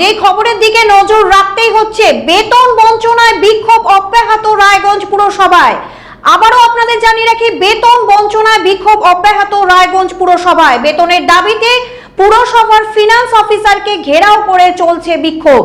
যেই খবরের দিকে নজর রাখতেই হচ্ছে, বেতন বঞ্চনায় বিক্ষোভ অব্যাহত রায়গঞ্জ পুরসভায়। আবারও আপনাদের জানিয়ে রাখি, বেতন বঞ্চনায় বিক্ষোভ অব্যাহত রায়গঞ্জ পুরসভায়। বেতনের দাবিতে পুরসভার ফিনান্স অফিসারকে ঘেরাও করে চলছে বিক্ষোভ।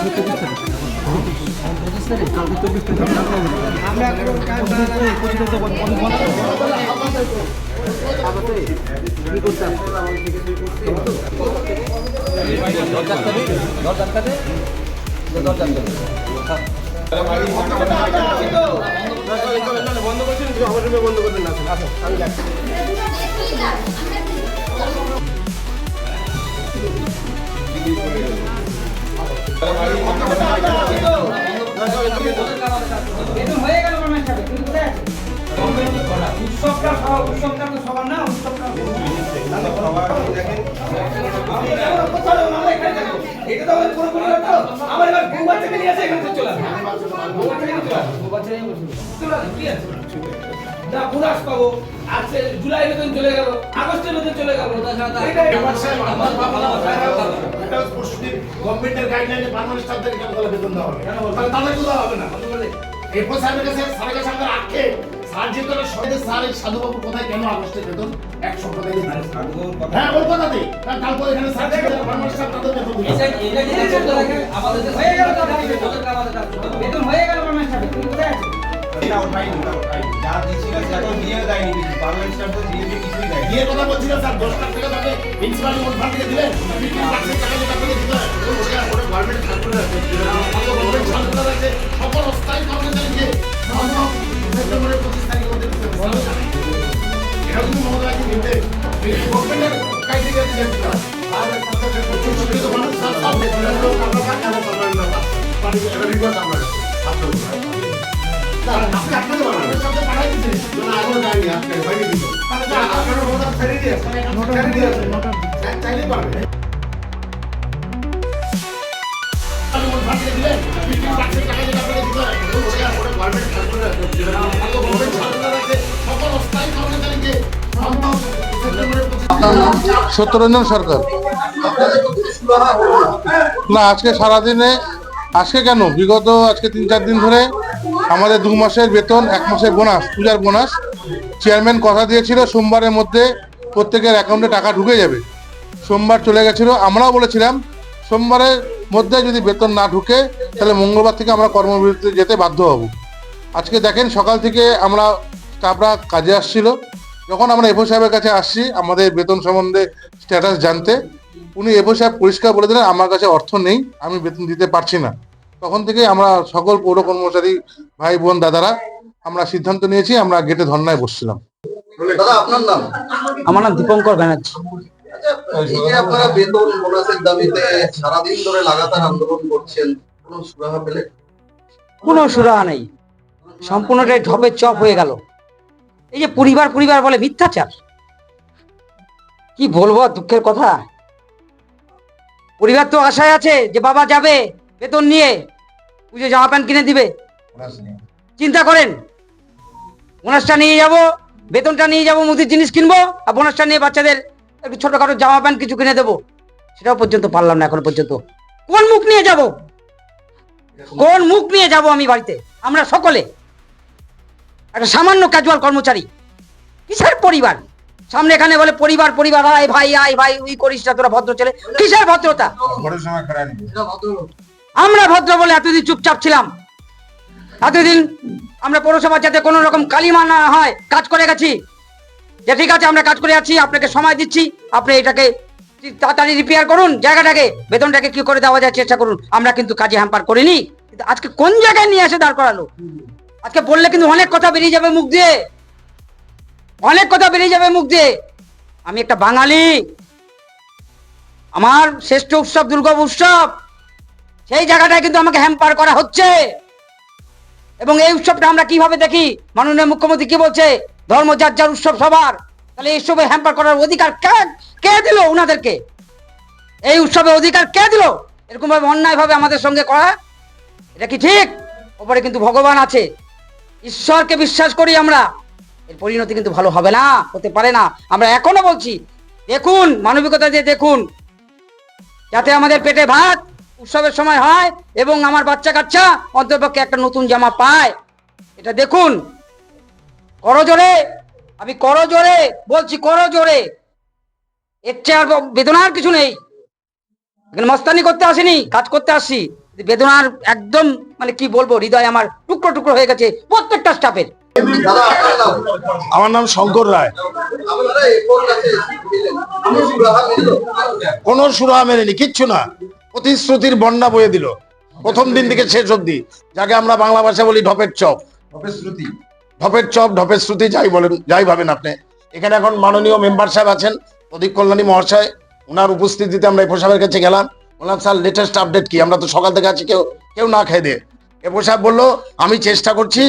করে ঢুকবেন যে কিন্তু আবার ছাড়বেন না ছাড়লে তখন ছাড়ে দিয়ে ভাবছিল উৎসবটা উৎসবটা তো সবার না উৎসবটা এটা তো আমাদের পুরোপুরি হতো আমার এবার বউ বাচ্চাকে নিয়ে আসে। এখান চলে আসে। বউ বাচ্চাকে চলে আসে। বউ বাচ্চা নিয়ে বসে চলে আসে। কি আছে না বোনাস পাবো। আজকে জুলাই বেতন চলে গেল আগস্টের বেতন চলে গেল। গভর্নমেন্টের গাইডলাইনে পার্মানেন্ট স্টাফদের কেন তাহলে বেতন দেওয়া হবে। তাহলে তাদের তো দেওয়া হবে না? এরপর স্যারের কাছে স্যারের কাছে আমাদের আটকে। স্যার যে তোরা স্যার এই সাধুবাবু কোথায় কেন আগস্টের বেতন? এক সপ্তাহ দিয়ে হ্যাঁ ওর কথাতে কারণ তারপর এখানে স্যার পার্মানেন্ট স্টাফ তাদের বেতন আমাদের হয়ে গেল বেতন হয়ে গেল মানে তুমি কোথায় আছো না ওঠাই যা দিয়েছিল সেটা দিয়ে দেয়নি কিছু পার্লামেন্ট স্টাফ তো দিয়ে দিয়ে কিছুই দেয়নি দিয়ে কথা বলছিলেন স্যার দশ লাখ টাকা তাকে প্রিন্সিপাল মোট ফান্ড থেকে দিলেন ফিফটিন পার্সেন্ট টাকা যেটা করে দিলেন। ওটা ওটা গভর্নমেন্ট সার্কুলার আছে গভর্নমেন্ট সার্কুলার আছে সকল অস্থায়ী কর্মচারীকে সেপ্টেম্বরের পঁচিশ তারিখের মধ্যে এটা কিন্তু মহোদয়কে নিতে গভর্নমেন্টের ক্রাইটেরিয়া দিতে আর উচ্চশিক্ষিত মানুষ সব সব আমরা পাচ্ছি আমরা পার্মানেন্ট পার্টি এটা রিপোর্ট সত্যরঞ্জন সরকার। না আজকে সারাদিনে আজকে কেন? বিগত আজকে তিন চার দিন ধরে আমাদের দু মাসের বেতন এক মাসের বোনাস পূজার বোনাস। চেয়ারম্যান কথা দিয়েছিল সোমবারের মধ্যে প্রত্যেকের অ্যাকাউন্টে টাকা ঢুকে যাবে। সোমবার চলে গেছিল, আমরাও বলেছিলাম সোমবারের মধ্যে যদি বেতন না ঢুকে, তাহলে মঙ্গলবার থেকে আমরা কর্মবিরতিতে যেতে বাধ্য হব। আজকে দেখেন সকাল থেকে আমরা স্টাফরা কাজে আসছিল। যখন আমরা এফও সাহেবের কাছে আসছি, আমাদের বেতন সম্বন্ধে স্ট্যাটাস জানতে, উনি এফও সাহেব পরিষ্কার বলে দিলেন, আমার কাছে অর্থ নেই, আমি বেতন দিতে পারছি না। তখন থেকে আমরা সকল পৌর কর্মচারী, ভাই, বোন, দাদারা, আমরা সিদ্ধান্ত নিয়েছি, আমরা গেটে ধর্নায় বসছিলাম। দাদা আপনার নাম? আমার নাম দীপঙ্কর ব্যানার্জি। আচ্ছা এই যে আপনারা বেতন বোনাসের দাবিতে সারাদিন ধরে লাগাতার আন্দোলন করছেন কোনো সুরাহা পেলে কোনো সুরাহা নেই। সম্পূর্ণটাই ঢপের চপ হয়ে গেল। এই যে পরিবার পরিবার বলে মিথ্যাচার। কি বলব আর দুঃখের কথা? পরিবার তো আশায় আছে যে বাবা যাবে বেতন নিয়ে পুজো জামা প্যান্ট কিনে দিবে। চিন্তা করেন বোনাসটা নিয়ে যাব বেতনটা নিয়ে যাব মুদির জিনিস কিনবো আর বোনাসটা নিয়ে বাচ্চাদের একটু ছোটখাটো জামা প্যান্ট কিছু কিনে দেবো। সেটাও পর্যন্ত পারলাম না এখন পর্যন্ত। কোন মুখ নিয়ে যাব? কোন মুখ নিয়ে যাব আমি বাড়িতে? আমরা সকলে একটা সামান্য ক্যাজুয়াল কর্মচারী। কিসের পরিবার? সামনে এখানে বলে পরিবার পরিবার আয় ভাই আয় ভাই উই করিস না তোরা ভদ্র ছেলে। কিসের ভদ্রতা? আমরা ভদ্র বলে এতদিন চুপচাপ ছিলাম। এতদিন আমরা পৌরসভার যাতে কোনো রকম কালিমা না হয়, কাজ করে গেছি। যে ঠিক আছে, আমরা কাজ করে আছি, আপনাকে সময় দিচ্ছি, আপনি এটাকে তাড়াতাড়ি রিপেয়ার করুন, জায়গাটাকে, বেতনটাকে কি করে দেওয়া যায় চেষ্টা করুন। আমরা কিন্তু কাজে হ্যাম্পার করিনি। কিন্তু আজকে কোন জায়গায় নিয়ে এসে দাঁড় করালো? আজকে বললে কিন্তু অনেক কথা বেরিয়ে যাবে মুখ দিয়ে। অনেক কথা বেরিয়ে যাবে মুখ দিয়ে। আমি একটা বাঙালি। আমার শ্রেষ্ঠ উৎসব, দুর্গা উৎসব। সেই জায়গাটায় কিন্তু আমাকে হ্যাম্পার করা হচ্ছে। এবং এই উৎসবটা আমরা কীভাবে দেখি? মাননীয় মুখ্যমন্ত্রী কি বলছে? ধর্ম যার যার উৎসব সবার। তাহলে এই উৎসবে হ্যাম্পার করার অধিকার কে কে দিল ওনাদেরকে এই উৎসবের অধিকার কে দিল? এরকম ভাবে অন্যায় ভাবে আমাদের সঙ্গে করা? এটা কি ঠিক? ওপরে কিন্তু ভগবান আছে। ঈশ্বরকে বিশ্বাস করি আমরা। এর পরিণতি কিন্তু ভালো হবে না, হতে পারে না। আমরা এখনও বলছি, দেখুন, মানবিকতা দিয়ে দেখুন। যাতে আমাদের পেটে ভাত উৎসবের সময় হয় এবং আমার বাচ্চা কাচ্চা অন্তপক্ষে একটা নতুন জামা পায়। এটা দেখুন। করো জোরে আমি করো জোরে বলছি করো জোরে এর চেয়ে আর বেদনার কিছু নেই। এখানে মস্তানি করতে আসিনি, কাজ করতে আসছি। বেদনার একদম মানে কি বলব, হৃদয় আমার টুকরো টুকরো হয়ে গেছে প্রত্যেকটা স্টাফের। আমার নাম শঙ্কর রায়। কোনো সুরাহা মেলেনি, কিচ্ছু না। প্রতিশ্রুতির বন্যা বয়ে দিল। প্রথম দিন থেকে শেষ অব্দি যাকে আমরা বাংলা ভাষা বলি ঢপের চপ। হবে শ্রুতি। ঢপের চপ ঢপের শ্রুতি যাই বলেন যাই ভাবেন আপনি। এখানে এখন মাননীয় মেম্বার সাহেব আছেন প্রদীপ কল্যাণী মহাশয়। ওনার উপস্থিতিতে আমরা এফও সাহেবের কাছে গেলাম। বললাম স্যার লেটেস্ট আপডেট কি? আমরা তো সকাল থেকে আছি কেউ কেউ না খেয়ে দে। এফও সাহেব বলল আমি চেষ্টা করছি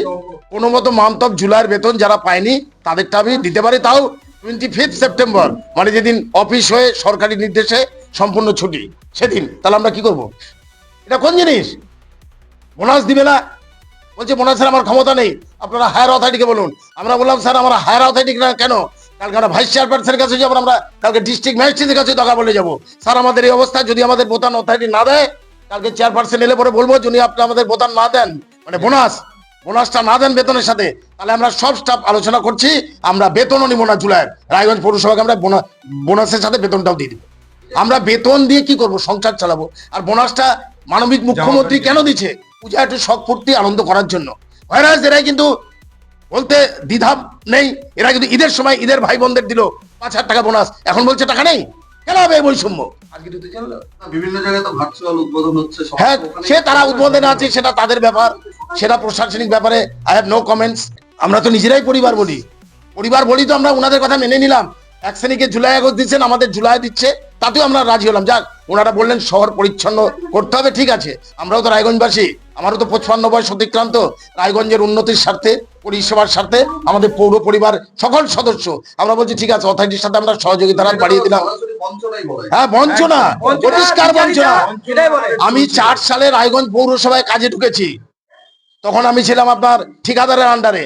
কোনো মতো অফ জুলাইয়ের বেতন যারা পায়নি তাদেরটা আমি দিতে পারি তাও টোয়েন্টি ফিফথ সেপ্টেম্বর মানে যেদিন অফিস হয়ে সরকারি নির্দেশে সম্পূর্ণ ছুটি, সেদিন। তাহলে আমরা কি করব? এটা কোন জিনিস? বোনাস দিবে না? বলছে বোনাসের আমার ক্ষমতা নেই। আপনারা হায়ার অথরিটিকে বলুন। আমরা বললাম, স্যার, আমরা হায়ার অথরিটি না, কেন? কালকে আমরা ভাইস চেয়ারপারসনের কাছে যাব, আমরা কালকে ডিস্ট্রিক্ট ম্যাজিস্ট্রেটের কাছে দরকার বলে যাব। স্যার, আমাদের এই অবস্থা, যদি আমাদের বোতান অথরিটি না দেয়, কালকে চেয়ারপারসন এলে পরে বলব, যদি আপনি আমাদের বোতান না দেন মানে বোনাস বোনাসটা না দেন বেতনের সাথে তাহলে আমরা সব স্টাফ আলোচনা করছি আমরা বেতনও নিব না জুলাই রায়গঞ্জ পৌরসভাকে আমরা বোনা- বোনাসের সাথে বেতনটাও দিয়ে দিব। আমরা বেতন দিয়ে কি করব? সংসার চালাবো। আর বোনাসটা মানবিক মুখ্যমন্ত্রী কেন দিচ্ছে? পূজা একটু শখ ফুর্তি আনন্দ করার জন্য। ভাইরাস এরাই কিন্তু বলতে দ্বিধা নেই এরা কিন্তু ঈদের সময় ঈদের ভাই বোনদের দিল পাঁচ হাজার টাকা বোনাস। এখন বলছে টাকা নেই? এই বৈষম্য? বিভিন্ন জায়গায় তো ভার্চুয়াল উদ্বোধন হচ্ছে হ্যাঁ সে তারা উদ্বোধনে আছে সেটা তাদের ব্যাপার সেটা প্রশাসনিক ব্যাপারে আই হ্যাভ নো কমেন্টস আমরা তো নিজেরাই পরিবার বলি। পরিবার বলি তো আমরা ওনাদের কথা মেনে নিলাম। এক শ্রেণীকে জুলাই আগস্ট দিচ্ছেন আমাদের জুলাই দিচ্ছে। তাতেও আমরা রাজি হলাম। যাক, ওনারা বললেন শহর পরিচ্ছন্ন করতে হবে, ঠিক আছে। আমরাও তো রায়গঞ্জবাসী। আমারও তো পঁচপান্ন বয়স, অতিক্রান্ত। রায়গঞ্জের উন্নতির স্বার্থে, পরিষেবার স্বার্থে, আমাদের পৌর পরিবার সকল সদস্য। আমরা বলছি, ঠিক আছে অথরিটির সাথে আমরা সহযোগিতার হাত বাড়িয়ে দিলাম। হ্যাঁ বঞ্চনা, পরিষ্কার বঞ্চনা। আমি চার সালে রায়গঞ্জ পৌরসভায় কাজে ঢুকেছি। তখন আমি ছিলাম আপনার ঠিকাদারের আন্ডারে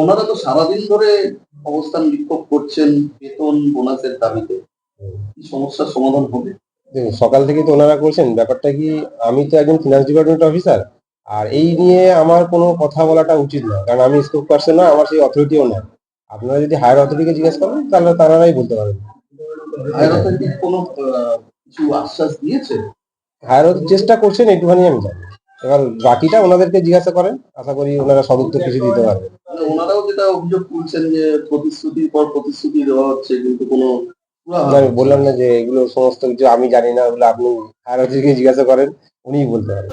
ওনারা তো সারাদিন ধরে অবস্থান বিক্ষোভ করছেন বেতন বোনাসের দাবিতে। কি সমস্যার সমাধান হবে? দেখুন সকাল থেকে তো ওনারা করছেন। ব্যাপারটা কি আমি তো একজন ফিনান্স ডিপার্টমেন্ট অফিসার আর এই নিয়ে আমার কোনো কথা বলাটা উচিত না কারণ আমি স্কোপ পারসন না আমার সেই অথরিটিও না আপনারা যদি হায়ার অথরিটিকে জিজ্ঞেস করেন তাহলে তারাই বলতে পারবেন। হায়ার অথরিটি কোনো কিছু আশ্বাস দিয়েছে? হায়ার চেষ্টা করছেন একটুখানি আমি জানি। এবার বাকিটা ওনাদেরকে জিজ্ঞাসা করেন। আশা করি ওনারা সদুত্তর কিছু দিতে পারবে। মানে ওনারাও যেটা অভিযোগ করছেন যে প্রতিশ্রুতির পর প্রতিশ্রুতি দেওয়া হচ্ছে কিন্তু কোনো আমি বললাম না যে এগুলো সমস্ত কিছু আমি জানি না ওগুলো আপনি আর জিজ্ঞাসা করেন উনিই বলতে পারেন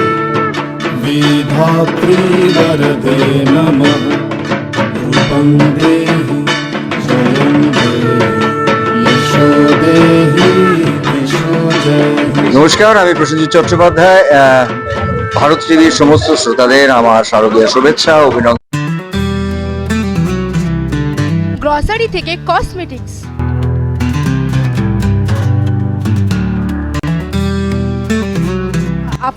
विधात्री वरदे नमः। रूपं देहि जयं देहि। यशो देहि यशो जय। নমস্কার আমি প্রসেনজিৎ চট্টোপাধ্যায়। ভারত টিভির সমস্ত শ্রোতাদের আমার শারদীয় শুভেচ্ছা অভিনন্দন। গ্রসারি থেকে কসমেটিক্স